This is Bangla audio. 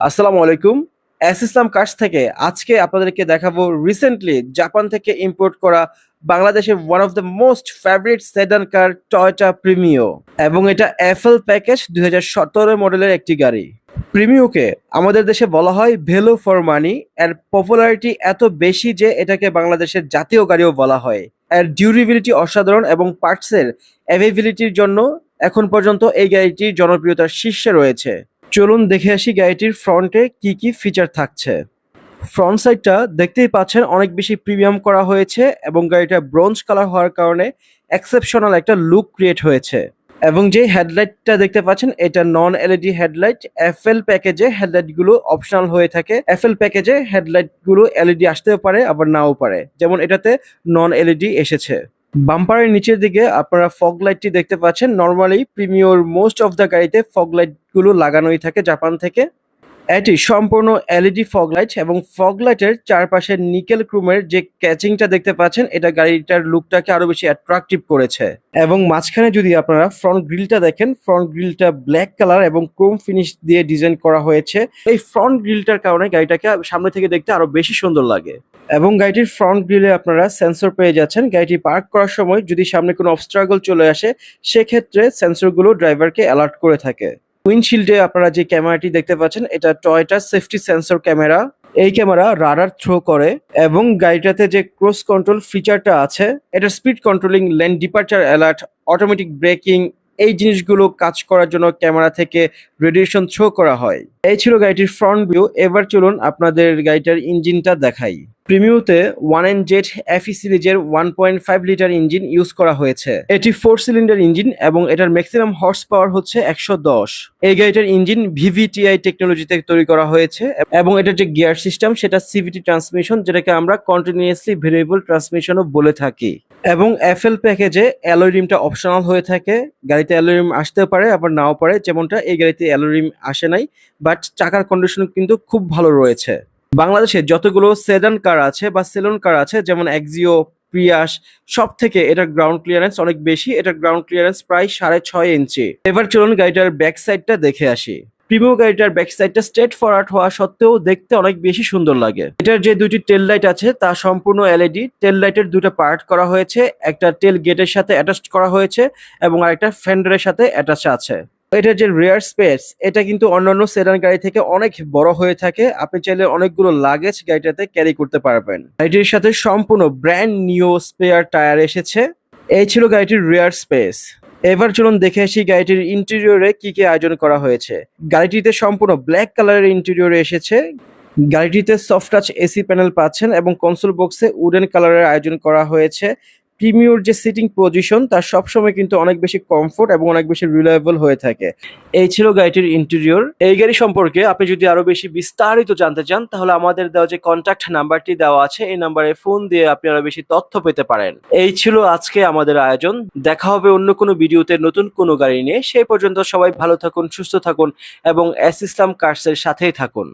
আসসালামু আলাইকুম। এস ইসলাম কার্স থেকে আজকে আপনাদেরকে দেখাবো রিসেন্টলি জাপান থেকে ইম্পোর্ট করা বাংলাদেশের one of the most favourite sedan car Toyota Premio এবং এটা এফএল প্যাকেজ দুই হাজার সতেরো মডেলের একটি গাড়ি। প্রিমিওকে আমাদের দেশে বলা হয় ভ্যালু ফর মানি এর পপুলারিটি এত বেশি যে এটাকে বাংলাদেশের জাতীয় গাড়িও বলা হয়। এর ডিউরেবিলিটি অসাধারণ এবং পার্টসের অ্যাভেবিলিটির জন্য এখন পর্যন্ত এই গাড়িটির জনপ্রিয়তার শীর্ষে রয়েছে। চলুন দেখে আসি গাড়িটির ফ্রন্টে কি কি ফিচার থাকছে। ফ্রন্ট সাইডটা দেখতেই পাচ্ছেন অনেক বেশি প্রিমিয়াম করা হয়েছে এবং গাড়িটা ব্রোঞ্জ কালার হওয়ার কারণে এক্সেপশনাল একটা লুক ক্রিয়েট হয়েছে। এবং যে হেডলাইটটা দেখতে পাচ্ছেন, এটা নন এলইডি হেডলাইট এফএল প্যাকেজে হেডলাইটগুলো অপশনাল হয়ে থাকে। এফএল প্যাকেজে হেডলাইটগুলো এলইডি আসতেও পারে, আবার নাও পারে। যেমন এটাতে নন এলইডি এসেছে। বাম্পারের নিচের দিকে আপনারা ফগ লাইটটি দেখতে পাচ্ছেন। Normally premier most of the গাড়িতে ফগ লাইটগুলো লাগানোই থাকে জাপান থেকে। এটি সম্পূর্ণ এলইডি ফগ লাইট এবং ফগ লাইটের চারপাশে নিকেল ক্রোমের যে ক্যাচিংটা দেখতে পাচ্ছেন, এটা গাড়িটার লুকটাকে আরও বেশি অ্যাট্রাকটিভ করেছে। এবং মাঝখানে যদি আপনারা ফ্রন্ট গ্রিলটা দেখেন ফ্রন্ট গ্রিলটা ব্ল্যাক কালার এবং ক্রোম ফিনিশ দিয়ে ডিজাইন করা হয়েছে, এই ফ্রন্ট গ্রিলটার কারণে গাড়িটাকে সামনে থেকে দেখতে আরও বেশি সুন্দর লাগে। এবং গাড়িটির ফ্রন্ট গ্রিলে আপনারা সেন্সর পেয়ে যাচ্ছেন। গাড়িটি পার্ক করার সময় যদি সামনে কোনো অবস্ট্রাগল চলে আসে, সেক্ষেত্রে সেন্সরগুলো ড্রাইভারকে অ্যালার্ট করে থাকে। উইন্ডশিল্ডে আপনারা যে ক্যামেরাটি দেখতে পাচ্ছেন, এটা টয়টা সেফটি সেন্সর ক্যামেরা এই ক্যামেরা রাডার থ্রো করে এবং গাড়িটাতে যে ক্রস কন্ট্রোল ফিচারটা আছে, এটা speed controlling lane departure alert automatic braking এই জিনিসগুলো কাজ করার জন্য ক্যামেরা থেকে রেডিয়েশন থ্রো করা হয়। এই ছিল গাড়িটির ফ্রন্ট ভিউ এবার চলুন আপনাদের গাড়িটার ইঞ্জিনটা দেখাই। প্রিমিউতে ওয়ান এন জেড এফি সিরিজের one point five litre engine use করা হয়েছে। এটি ফোর সিলিন্ডার ইঞ্জিন এবং এটার ম্যাক্সিমাম হর্স পাওয়ার হচ্ছে একশো দশ। এই গাড়িটার ইঞ্জিন ভিভিটিআই টেকনোলজিতে তৈরি করা হয়েছে এবং এটার যে গিয়ার সিস্টেম সেটা সিভিটি ট্রান্সমিশন যেটাকে আমরা কন্টিনিউয়াসলি ভেরিয়েবল ট্রান্সমিশনও বলে থাকি। এবং এফএল প্যাকেজে অ্যালোরিমটা অপশনাল হয়ে থাকে। গাড়িতে অ্যালোরিম আসতেও পারে, আবার নাও পারে। যেমনটা এই গাড়িতে অ্যালোরিম আসে নাই বাট চাকার কন্ডিশন কিন্তু খুব ভালো রয়েছে। বাংলাদেশে যতগুলো সেডান কার আছে বা সেলন কার আছে, যেমন এক্সিও প্রিয়াস সব থেকে এটার গ্রাউন্ড ক্লিয়ারেন্স অনেক বেশি। এটার গ্রাউন্ড ক্লিয়ারেন্স প্রায় সাড়ে ছয় ইঞ্চি। এবার চলুন গাড়িটার ব্যাক সাইডটা দেখে আসি। প্রিমিও গাড়িটার ব্যাক সাইডটা স্ট্রেট ফরওয়ার্ড হওয়া সত্ত্বেও দেখতে অনেক বেশি সুন্দর লাগে। এটার যে দুটি টেল লাইট আছে, তা সম্পূর্ণ এলইডি টেল লাইটের দুটো পার্ট করা হয়েছে। একটা টেল গেটের সাথে অ্যাটাচ করা হয়েছে এবং আরেকটা ফেন্ডারের সাথে অ্যাটাচ আছে। এটার যে রেয়ার স্পেস এটা কিন্তু অন্যান্য সেডান গাড়ি থেকে অনেক বড় হয়ে থাকে। আপনি চাইলে অনেকগুলো লাগেজ গাড়িটাতে ক্যারি করতে পারবেন। গাড়িটির সাথে সম্পূর্ণ ব্র্যান্ড নিউ স্পেয়ার টায়ার এসেছে। এই ছিল গাড়িটির রেয়ার স্পেস এবার চলুন দেখে আসি গাড়িটির ইন্টেরিয়রে কি কি আয়োজন করা হয়েছে। গাড়িটিতে সম্পূর্ণ ব্ল্যাক কালারের ইন্টেরিয়রে এসেছে। গাড়িটিতে সফট টাচ এসি প্যানেল পাচ্ছেন এবং কনসোল বক্সে উডেন কালারের আয়োজন করা হয়েছে। প্রিমিয়র যে সিটিং পজিশন, তার সবসময় কিন্তু অনেক বেশি কমফোর্ট এবং অনেক বেশি রিলায়েবল হয়ে থাকে। এই ছিল গাড়িটির ইন্টেরিয়র এই গাড়ি সম্পর্কে আপনি যদি আরও বেশি বিস্তারিত জানতে চান, তাহলে আমাদের দেওয়া যে কন্ট্যাক্ট নাম্বারটি দেওয়া আছে, এই নাম্বারে ফোন দিয়ে আপনি আরও বেশি তথ্য পেতে পারেন। এই ছিল আজকে আমাদের আয়োজন। দেখা হবে অন্য কোনো ভিডিওতে নতুন কোনো গাড়ি নিয়ে। সেই পর্যন্ত সবাই ভালো থাকুন, সুস্থ থাকুন এবং এস ইসলাম কার্সের সাথেই থাকুন।